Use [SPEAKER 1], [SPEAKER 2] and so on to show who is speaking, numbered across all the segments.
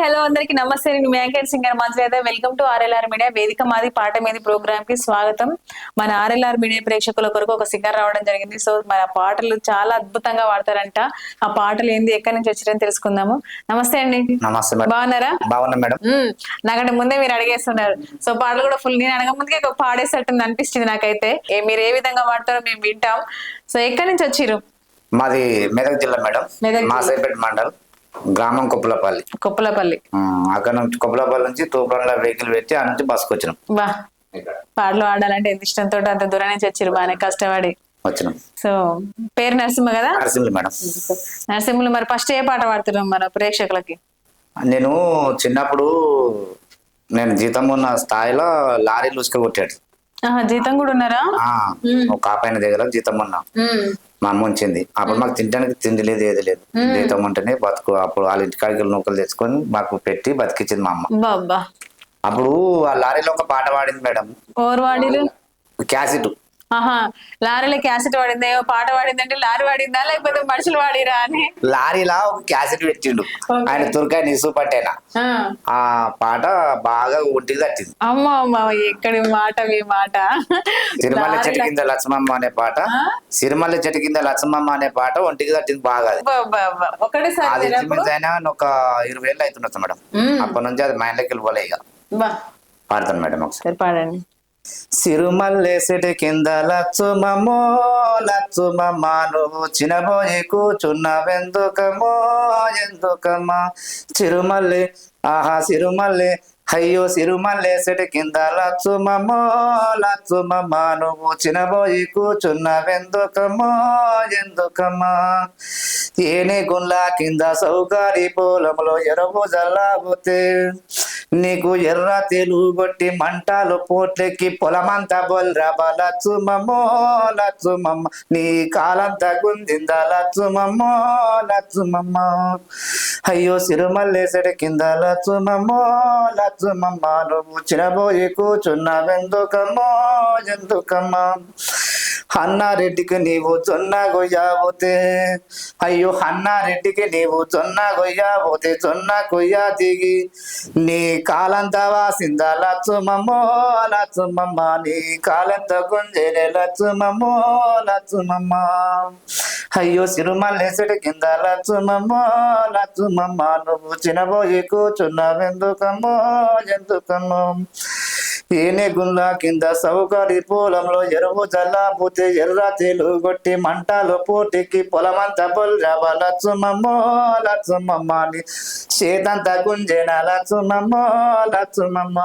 [SPEAKER 1] Hello అందరికి నమస్తే. నేను మ్యాంకెట్ సింగర్ మంత్రి వెల్కమ్ టు ఆర్ఎల్ఆర్ మీడియా వేదిక మాది. పాట మీది ప్రోగ్రామ్కి స్వాగతం. మన ఆర్ఎల్ఆర్ మీడియా ప్రేక్షకుల కొరకు ఒక సింగర్ రావడం జరిగింది. సో మన పాటలు చాలా అద్భుతంగా పాడతారంట ఆ పాటలు ఏంది ఎక్కడి నుంచి వచ్చిరని తెలుసుకుందాము. నమస్తే అండి.
[SPEAKER 2] నమస్తే
[SPEAKER 1] బాగున్నారా?
[SPEAKER 2] బాగున్నా మేడం.
[SPEAKER 1] నాకంటే ముందే మీరు అడిగేస్తున్నారు. సో పాటలు కూడా ఫుల్ నేను అడగ ముందుకే ఒక పాడేసట్టుంది అనిపిస్తుంది నాకైతే. మీరు ఏ విధంగా పాడతారో మేము వింటాం. సో ఎక్కడి నుంచి వచ్చిర్రు?
[SPEAKER 2] మాది మెదక్ జిల్లా మేడం. మాసేపేట మండల్. గ్రామం కొప్పులపల్లి.
[SPEAKER 1] కొప్పలపల్లి.
[SPEAKER 2] అక్కడ నుంచి కొప్పులపల్లి నుంచి తూప్రంలో వెహికల్ పెట్టి ఆ నుంచి బస్కి వచ్చినాం
[SPEAKER 1] బా పాటలు ఆడాలంటే ఎంత ఇష్టంతో అంత దూరం నుంచి వచ్చిర్రు బాగానే కష్టపడి.
[SPEAKER 2] వచ్చినాం.
[SPEAKER 1] సో పేరు నరసింహ కదా?
[SPEAKER 2] నరసింహులు మేడం.
[SPEAKER 1] నరసింహులు మరి ఫస్ట్ ఏ పాట పాడుతున్నాం మన ప్రేక్షకులకి?
[SPEAKER 2] నేను చిన్నప్పుడు నేను జీతం ఉన్న స్థాయిలో లారీలు ఉసుక కొట్టాడు.
[SPEAKER 1] జీతం కూడా ఉన్నారా?
[SPEAKER 2] ఒక కాపాయన దగ్గర జీతం ఉన్నా. మా అమ్మ ఉంచింది. అప్పుడు మాకు తినడానికి తిండి లేదు ఏది లేదు. జీతం ఉంటేనే బతుకు. అప్పుడు వాళ్ళ ఇంటికాడికి నూకలు తెచ్చుకొని మాకు పెట్టి బతికించింది మా అమ్మ. అప్పుడు ఆ లారీలో ఒక పాట పాడింది మేడం. క్యాసెట్.
[SPEAKER 1] ఆహా లారీలో క్యాసెట్ వాడింది? పాట వాడింది అంటే లారీ వాడిందా? లేకపోతే మనుషులు వాడిరా అని?
[SPEAKER 2] లారీలా ఒక క్యాసెట్ పెట్టిండు. ఆయన తుర్కాయ నిసు పట్టేనా.
[SPEAKER 1] ఆ.
[SPEAKER 2] పాట బాగా ఒంటికి తట్టింది
[SPEAKER 1] అమ్మ అమ్మ ఎక్కడి మాట మీ మాట?
[SPEAKER 2] సిరిమల్ల చెట్టు కింద లక్ష్మమ్మ అనే పాట? సిరిమల్ల చెట్టు కింద లక్ష్మమ్మ అనే పాట ఒంటికి తట్టింది బాగా.
[SPEAKER 1] ఒకటేసారి
[SPEAKER 2] ఒక ఇరవై ఏళ్ళు అవుతుండొచ్చు మేడం. అప్పటి నుంచి అది మైండ్లోకి వెళ్ళిపోలే ఇక. పాడతాను మేడం ఒకసారి.
[SPEAKER 1] సరే పాడండి.
[SPEAKER 2] సిరుమల్లేసెటి కింద లచ్చుమమ్మో లచ్చుమమ్మా నువ్వు చినబోయి కూర్చున్నావెందుకమో ఎందుకమ్మా? చిరుమల్లి ఆహా సిరుమల్లి అయ్యో సిరుమల్లేసెటి కింద లచ్చుమమ్మో లచ్చుమమ్మా నువ్వు చినబోయి కూర్చున్నావెందుకమో ఎందుకమ్మా? ఏనే గుండ్ల కింద సౌకారి పూలములో ఎరువు జల్లాబోతే నీకు ఎర్ర తెలుగొట్టి మంటలు పోట్లెక్కి పొలమంతా బొల్రబ లచ్చుమమ్మో లచ్చుమమ్మ నీ కాలంతా గుందింద లచ్చుమమ్మో లచ్చుమమ్మ అయ్యో సిరుమల్లేసడి కింద లచ్చుమమ్మో లచ్చుమమ్మ నువ్వు చినబోయి కూచున్నావెందుకమ్మో ఎందుకమ్మా? అన్నారెడ్డికి నీవు జొన్న కొయ్యబోతే. అయ్యో అన్నారెడ్డికి నీవు జొన్న కొయ్యబోతే జొన్న కొయ్య దిగి. నీ కాలంతా వాసిందా లచ్చుమమ్మో లచ్చుమమ్మ. నీ కాలంతా గుంజేనే లచ్చుమమ్మో లచ్చుమమ్మ. అయ్యో సిరుమల్లేసడి కింద లచ్చుమమ్మో లచ్చుమమ్మ. నువ్వు చినబోయి కూర్చున్నావెందుకమ్మో ఎందుకమ్మో. తేనె గుండ్ల కింద సౌకర్య పొలంలో ఎరువు జల్లాపోతే ఎర్ర తెలుగొట్టి మంటలు పోటీకి పొలమంతా బొల్రవ లచ్చుమమ్మో లచ్చుమమ్మ అని. చేతంత గుంజేన లక్ష్మమ్మో లక్ష్మమ్మ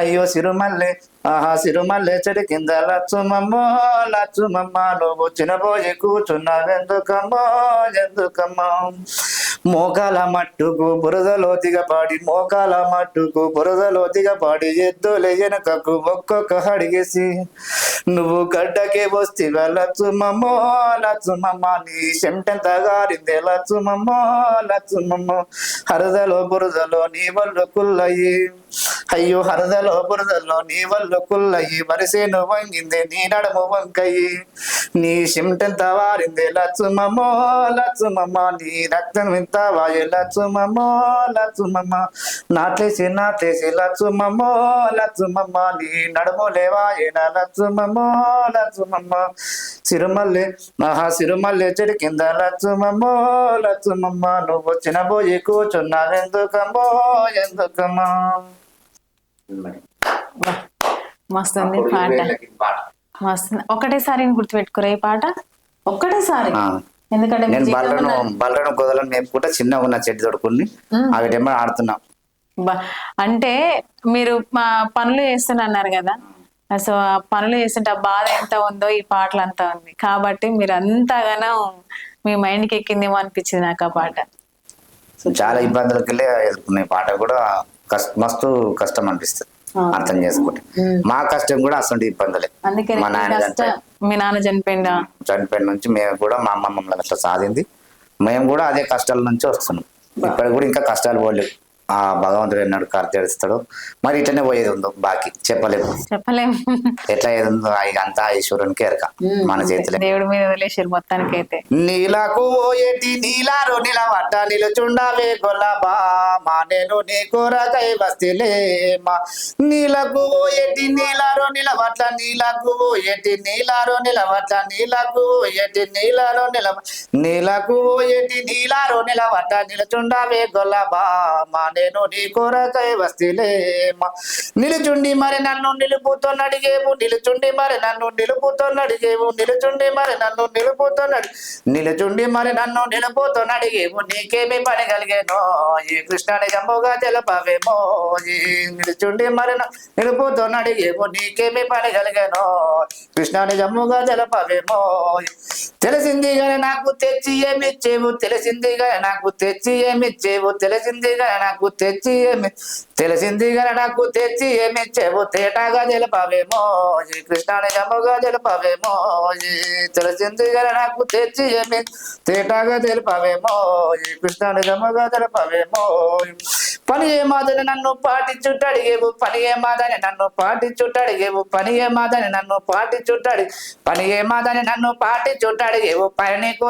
[SPEAKER 2] అయ్యో సిరుమల్లె ఆహా సిరుమల్లె చెడు కింద లక్ష్మమ్మో లక్ష్మమ్మ నువ్వు చినబోయి కూర్చున్నావెందుకమ్మో ఎందుకమ్మో? మోకాల మట్టుకు బురదలో దిగపాడి మోకాల మట్టుకు బురదలో దిగపాడి ఎద్దుల వెనకకు ఒక్కొక్క అడిగేసి నువ్వు గడ్డకే వస్తే లచ్చుమమ్మో లచ్చుమమ్మ నీ చెంటెంత గారిందే లచ్చుమమ్మో లచ్చుమమ్మ హరదలో బురదలో నీ వల్లు కుల్లయ్యి అయ్యో హరదలో బురదలో నీ వల్లు కుల్లయ్యి వరిసేను వంగిందే నీ నడము వంకయ్యి నీ చెంటెంత వారిందే లచ్చుమమ్మో లచ్చుమమ్మ నీ రక్తం ఇంత వాయు లచ్చుమమ్మో లచ్చుమమ్మ నాట్లేసి నాట్లేసి లచ్చుమమ్మో లచ్చుమమ్మ నీ నడుము లేవాయన లచ్చుమమ్మో. లచ్చుమమ్మ సిరుమల్లె మహా సిరుమల్లె చెడు కింద లచ్చుమమ్మో. లచ్చుమమ్మ నువ్వు చినబోయి కూర్చున్నావెందుకమ్మో ఎందుకమ్మా
[SPEAKER 1] బా. మస్తు ఉంది పాట. మస్తు ఉంది. ఒకటేసారి గుర్తుపెట్టుకోరా ఈ పాట? ఒక్కటేసారి. ఎందుకంటే
[SPEAKER 2] నేను
[SPEAKER 1] ఉన్న-
[SPEAKER 2] బల్లలను కుదలను మేపుకుంటా చిన్నగా ఉన్న చెట్టు తోడుకుని అవి ఏమో ఆడుతున్నా.
[SPEAKER 1] అంటే మీరు మా పనులు చేస్తున్నారు కదా? సో ఆ పనులు చేస్తుంటే ఆ బాధ ఎంత ఉందో ఈ పాటలు అంతా ఉంది. కాబట్టి మీరు అంతగానో మీ మైండ్కి ఎక్కిందేమో అనిపించింది నాకు ఆ పాట.
[SPEAKER 2] చాలా ఇబ్బందులకి వెళ్ళి ఎదుర్కొనే పాట కూడా కష్ట మస్తు కష్టం అనిపిస్తుంది. అర్థం చేసుకుంటే. మా కష్టం కూడా అసలు ఇబ్బందులే. మా
[SPEAKER 1] కష్ట మీ నాన్న చనిపోయిందా
[SPEAKER 2] చనిపోయిన నుంచి మేము కూడా మా అమ్మ మమ్మల్ని అట్లా సాధింది. మేము కూడా అదే కష్టాల నుంచి వస్తున్నాం. ఇప్పటికి కూడా ఇంకా కష్టాలు పోలేవు ఆ భగవంతుడు ఎన్నాడు కారు తెరుస్తాడు మరి ఇట్లనే పోయేది ఉందో బాకీ. చెప్పలేము.
[SPEAKER 1] చెప్పలేం
[SPEAKER 2] ఎట్లా ఏది ఉందో అంతా ఈశ్వరునికి ఎరక. మన చేతిలో.
[SPEAKER 1] దేవుడి మీద వదిలేసారు మొత్తానికి అయితే
[SPEAKER 2] నీలకు ఓయేటి నీలారు నిలవట్ట నిలుచుండవే గొల్లబా. మా నేను నీ కూరకై వస్తిలేమా నీలకు ఓయేటి నీలారు నిలవట్ల నీలకు ఓయేటి నీలారు నిలవట్ల నీలకు ఓయేటి నీలారు నిలవ నీలకు ఓయేటి నీలారు నిలవట్ట నిలుచుండవే గొల్లబా. మా నేను నీ కొరకై వస్తిలేమా నిలుచుండి మరి నన్ను నిలుపుతో నడిగేవు నిలుచుండి మరి నన్ను నిలుపుతో నడిగేవు నిలుచుండి మరి నన్ను నిలుపుతో నడి నిలుచుండి మరి నన్ను నిలుపుతో నడిగేవు నీకేమి పని కలిగేనో ఏ కృష్ణని జమ్ముగా తెలపవేమో నిలుచుండి మరి నన్ను నిలుపుతో నడిగేవు నీకేమి పని కలిగేనో కృష్ణని జమ్ముగా తెలపవేమో తెలిసింది కానీ నాకు తెచ్చి ఏమిచ్చేవు తెలిసింది కానీ నాకు తెచ్చి ఏమిచ్చేవు తెలిసింది కానీ నాకు తెచ్చి ఏమి తెలిసింది కానీ నాకు తెచ్చి ఏమి తేటాగా తెలపవేమో ఈ కృష్ణాని జమ్ముగా తెలపవేమో తెలిసింది కానీ నాకు తెచ్చి ఏమి తేటాగా తెలపవేమో ఈ కృష్ణాని జమ్ముగా తెలపవేమో పని ఏమాదని నన్ను పాటించుట్టడిగేవు పని ఏమాదని నన్ను పాటించుట్టడిగేవు పని ఏమాదని నన్ను పాటించుట్టడి పని ఏమాదని నన్ను పాటించుట్టడిగేవు పని నీకు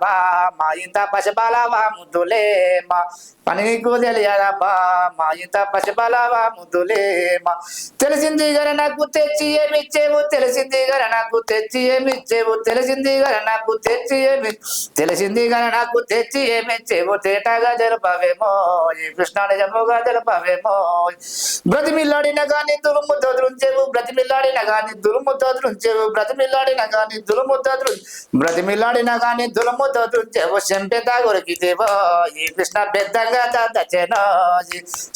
[SPEAKER 2] బా మా ఇంత పసిబాలవా ముద్దులే మా. పని నీకు బా మా ఇంత పసిబాలవా ముద్దులే మా. తెలిసింది గర నాకు తెచ్చి ఏమిచ్చేవు తెలిసింది గర నాకు తెచ్చి ఏమిచ్చేవు తెలిసింది గర నాకు తెచ్చి ఏమి తెలిసింది గర నాకు తెచ్చి ఏమిచ్చేవు తేటగా జరపవేమో ఈ కృష్ణ నిజముగా జరపవేమో బ్రతిమిల్లాడిన గాని దురుము దృంచేవు బ్రతిమిల్లాడిన గాని దురుము దృంచేవు బ్రతిమిల్లాడిన గాని దురుము తోదులు బ్రతిమిల్లాడిన గాని దురుము తోదులుంచేవు చెంపెత కొరికితేవో ఈ కృష్ణ పెద్దంగా దచ్చేనో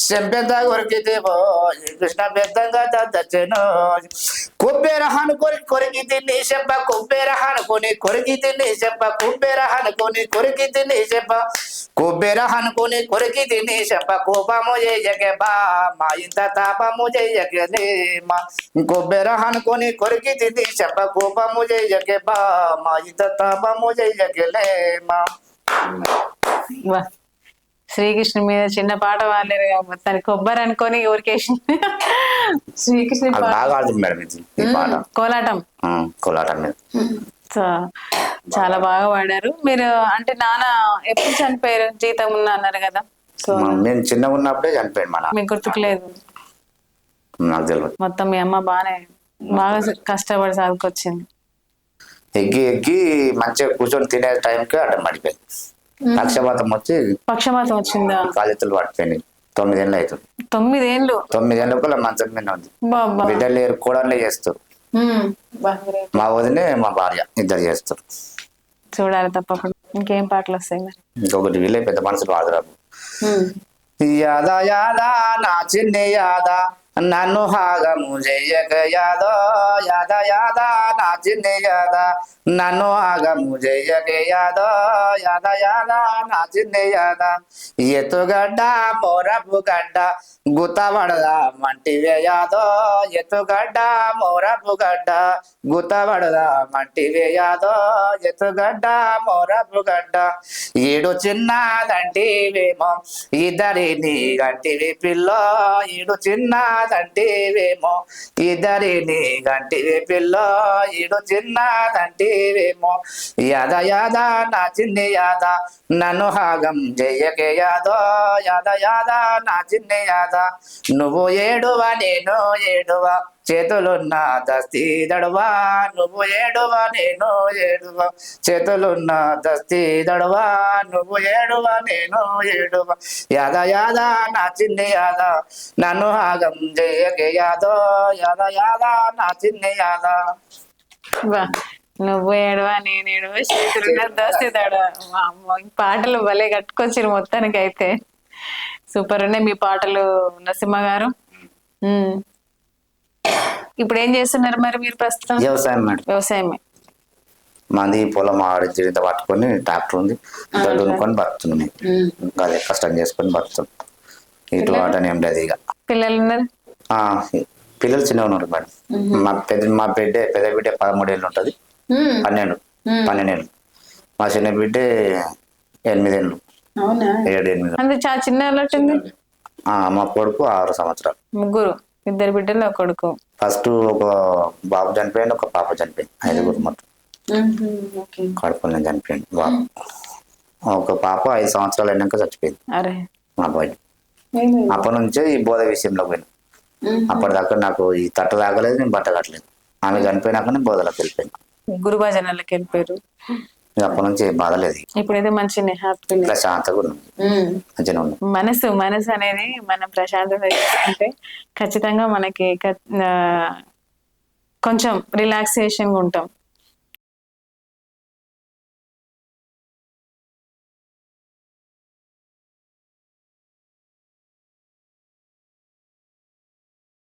[SPEAKER 2] చెంపెత కొరికితేవో ఈ కృష్ణ పెద్దంగా దచ్చేనో కుబ్బేరహాను కొరి కొరికి తిని చెప్ప కొబ్బెరహానుకొని కొరికి తిని చెప్ప కొబ్బెరహానుకొని కొరికి తిని చెప్ప కొబ్బెరహానుకొని కొరికి తిని చెప్ప కోపము చేయకే బా మా ఇంత తాపము చేయకే మా. కొబ్బెరహానుకొని కొరికి తిని చెప్ప కోపము చేయకే బా మా ఇంత తాపము చేయకేలే మా.
[SPEAKER 1] వా. శ్రీకృష్ణ మీద చిన్న పాట కాబట్టి దాని కొబ్బరి అనుకొని ఊరికేసి శ్రీకృష్ణ కోలాటం.
[SPEAKER 2] కోలాటం మీద.
[SPEAKER 1] చాలా బాగా పాడారు మీరు అంటే నాన్న ఎప్పుడు చనిపోయారు? జీతం ఉన్నా అన్నారు కదా. సో
[SPEAKER 2] నేను చిన్నగా ఉన్నప్పుడే చనిపోయాడు మన
[SPEAKER 1] మీకు గుర్తుకులేదు?
[SPEAKER 2] నాకు తెలియదు
[SPEAKER 1] మొత్తం మీ అమ్మ బాగానే బాగా కష్టపడి సాగుకొచ్చింది
[SPEAKER 2] ఎగ్గి ఎగ్గి మంచిగా కూర్చొని తినే టైంకి అడ్డం పడిపోయింది. పక్షపాతం వచ్చి
[SPEAKER 1] పక్షపాతం వచ్చిందా?
[SPEAKER 2] కాళ్ళెత్తులు పడిపోయినాయి తొమ్మిదేళ్ళు అవుతుంది.
[SPEAKER 1] తొమ్మిదేళ్ళు?
[SPEAKER 2] తొమ్మిదేళ్ళకు మంచం మీద ఉంది. బిడ్డలు లేరు కూడా చేస్తారు. మా వదినే మా భార్య ఇద్దరు చేస్తారు.
[SPEAKER 1] చూడాలి తప్పకుండా. ఇంకేం పాటలు వస్తాయి మరి?
[SPEAKER 2] ఇంకొకటి వీళ్ళే పెద్ద మనసులు ఆదరాbu యాదా యాదా నా చిన్ని యాదా. నన్ను హాగము జయక యాదో యాద యాద నా చిన్ని యాద. నన్ను హాగము జయక యాదో యాద యాద నా చిన్ని యాద. ఎత్తుగడ్డ మోరపు గడ్డ గుత్తబడదా మంటివే యాదో. ఎత్తుగడ్డ మోరపు గడ్డ గుత్తబడదా మంటివే యాదో. ఎత్తుగడ్డ మోరపు గడ్డ ఈడు చిన్నదంటివేమో ఇద్దరిని గంటివి పిల్ల ఈడు చిన్నదంటేవేమో ఇద్దరిని గంటివి పిల్ల ఇడు చిన్నదంటేవేమో? యాద యాద నా చిన్ని యాద నన్ను హాగం చెయ్యకే యాదో? యాద యాద నా చిన్ని యాద నువ్వు ఏడువా నేను ఏడువా? చేతులున్న దస్తి దడవా నువ్వు ఏడువా నేను ఏడువా. చేతులున్న దస్తి దడవా నువ్వు ఏడువా నేను ఏడువా. యాద యాద నా చిన్ని యాద నన్ను హాగం జయకే యాదో. యాద యాద నా చిన్ని యాద.
[SPEAKER 1] నువ్వు ఏడవా నేను ఏడవా చేతులున్న దోస్తే ఈ పాటలు భలే కట్టుకొచ్చారు మొత్తానికి అయితే సూపర్ ఉన్నాయి మీ పాటలు నరసింహ గారు. ఇప్పుడు ఏం చేస్తున్నారు మరి మీరు ప్రస్తుతం?
[SPEAKER 2] వ్యవసాయం మేడం.
[SPEAKER 1] వ్యవసాయమే.
[SPEAKER 2] మంది పొలం ఆడించి ఇంత పట్టుకొని ట్రాక్టర్ ఉంది. దొడ్డు కొనుక్కొని బతుకుతుంది. అదే కష్టం చేసుకొని బతుకుతుంది ఇటు వాటని ఏం లేదు ఇక.
[SPEAKER 1] పిల్లలు ఉన్నారు
[SPEAKER 2] ఆ, పిల్లలు చిన్నగా ఉన్నారు మేడం. మా పెద్ద మా బిడ్డ పెద్ద బిడ్డ పదమూడేళ్ళు ఉంటుంది. పన్నెండు. పన్నెండేళ్ళు. మా చిన్న బిడ్డ ఎనిమిదేళ్ళు ఏడు ఎనిమిది.
[SPEAKER 1] అంటే చాలా చిన్న
[SPEAKER 2] మా కొడుకు ఆరు సంవత్సరాలు.
[SPEAKER 1] ముగ్గురు. ఇద్దరు బిడ్డలు కొడుకు.
[SPEAKER 2] ఫస్ట్ ఒక బాబు చనిపోయింది ఒక పాప చనిపోయింది. ఐదుగురు మొత్తం. కడుపులో చనిపోయింది బాబు. ఒక పాప ఐదు సంవత్సరాలు అయినాక చచ్చిపోయింది. మా అబ్బాయి. అప్పటి నుంచే ఈ బోధ విషయంలో పోయినా. అప్పటిదాకా నాకు ఈ తట్ట తాగలేదు నేను బట్ట కట్టలేదు. ఆమె చనిపోయినాక నేను బోధలోకి వెళ్ళిపోయాను
[SPEAKER 1] గురు భజనలకు వెళ్ళిపోయారు.
[SPEAKER 2] అప్పటి నుంచి ఏం బాధ లేదు
[SPEAKER 1] ఇప్పుడైతే మంచి హ్యాపీ
[SPEAKER 2] ఇట్లా శాంతగా ఉన్నాం మంచిగా ఉన్నాం
[SPEAKER 1] మనసు మనసు అనేది మనం ప్రశాంతత చేసుకుంటే ఖచ్చితంగా మనకి కొంచెం రిలాక్సేషన్ ఉంటాం.